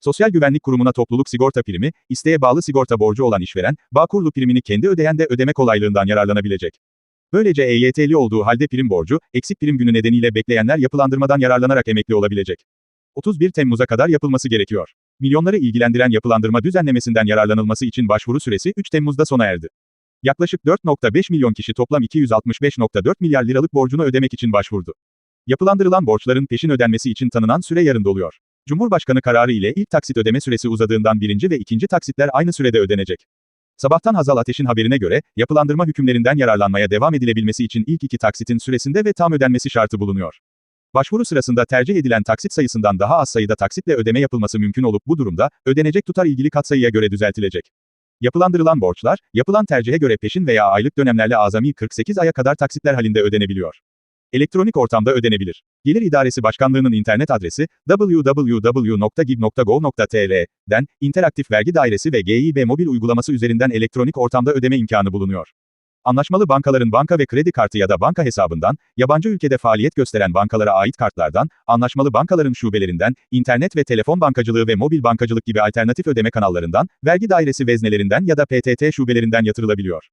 Sosyal Güvenlik Kurumu'na topluluk sigorta primi, isteğe bağlı sigorta borcu olan işveren, Bağkurlu primini kendi ödeyen de ödeme kolaylığından yararlanabilecek. Böylece EYT'li olduğu halde prim borcu, eksik prim günü nedeniyle bekleyenler yapılandırmadan yararlanarak emekli olabilecek. 31 Temmuz'a kadar yapılması gerekiyor. Milyonları ilgilendiren yapılandırma düzenlemesinden yararlanılması için başvuru süresi 3 Temmuz'da sona erdi. Yaklaşık 4.5 milyon kişi toplam 265.4 milyar liralık borcunu ödemek için başvurdu. Yapılandırılan borçların peşin ödenmesi için tanınan süre yarın doluyor. Cumhurbaşkanı kararı ile ilk taksit ödeme süresi uzadığından birinci ve ikinci taksitler aynı sürede ödenecek. Sabahtan Hazal Ateş'in haberine göre, yapılandırma hükümlerinden yararlanmaya devam edilebilmesi için ilk iki taksitin süresinde ve tam ödenmesi şartı bulunuyor. Başvuru sırasında tercih edilen taksit sayısından daha az sayıda taksitle ödeme yapılması mümkün olup bu durumda, ödenecek tutar ilgili katsayıya göre düzeltilecek. Yapılandırılan borçlar, yapılan tercihe göre peşin veya aylık dönemlerle azami 48 aya kadar taksitler halinde ödenebiliyor. Elektronik ortamda ödenebilir. Gelir İdaresi Başkanlığı'nın internet adresi www.gib.gov.tr'den interaktif vergi dairesi ve GİB mobil uygulaması üzerinden elektronik ortamda ödeme imkanı bulunuyor. Anlaşmalı bankaların banka ve kredi kartı ya da banka hesabından, yabancı ülkede faaliyet gösteren bankalara ait kartlardan, anlaşmalı bankaların şubelerinden, internet ve telefon bankacılığı ve mobil bankacılık gibi alternatif ödeme kanallarından, vergi dairesi veznelerinden ya da PTT şubelerinden yatırılabiliyor.